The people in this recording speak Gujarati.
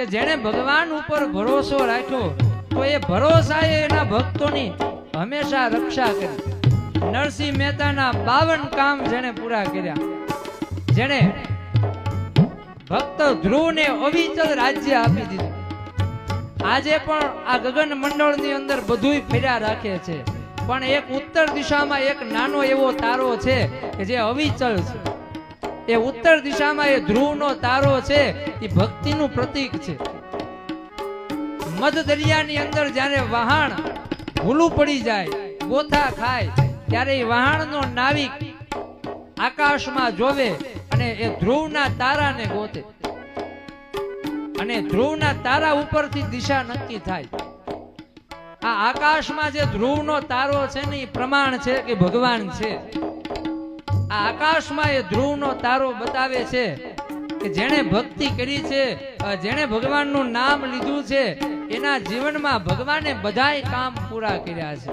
કે જેણે ભગવાન ઉપર ભરોસો રાખ્યો, તો એ ભરોસાએ એના ભક્તોની હંમેશા રક્ષા કરી. નરસિંહ મહેતાના બાવન કામ જેણે પૂરા કર્યા. જેણે ભક્ત ધ્રુવને અવિચલ રાજ્ય આપી દીધું. આજે પણ આ ગગન મંડળની અંદર બધુંય ફેર્યા રાખે છે. પણ એક ઉત્તર દિશામાં એક નાનો એવો તારો છે કે જે અવિચલ છે. એ ઉત્તર દિશામાં એ ધ્રુવનો તારો છે, એ ભક્તિનું પ્રતીક છે. મધ દરિયાની અંદર જ્યારે વહાણ ભૂલું પડી જાય, ગોથા ખાય, ત્યારે એ વહાણનો નાવિક આકાશમાં જોવે અને એ ધ્રુવના તારાને ગોતે. અને ધ્રુવના તારા ઉપરથી દિશા નક્કી થાય. આ આકાશમાં જે ધ્રુવનો તારો છે ને, એ પ્રમાણ છે કે ભગવાન છે. આ આકાશમાં એ ધ્રુવનો તારો બતાવે છે કે જેણે ભક્તિ કરી છે જેને જેણે ભગવાનનું નામ લીધું છે, એના જીવનમાં ભગવાને બધાય કામ પૂરા કર્યા છે.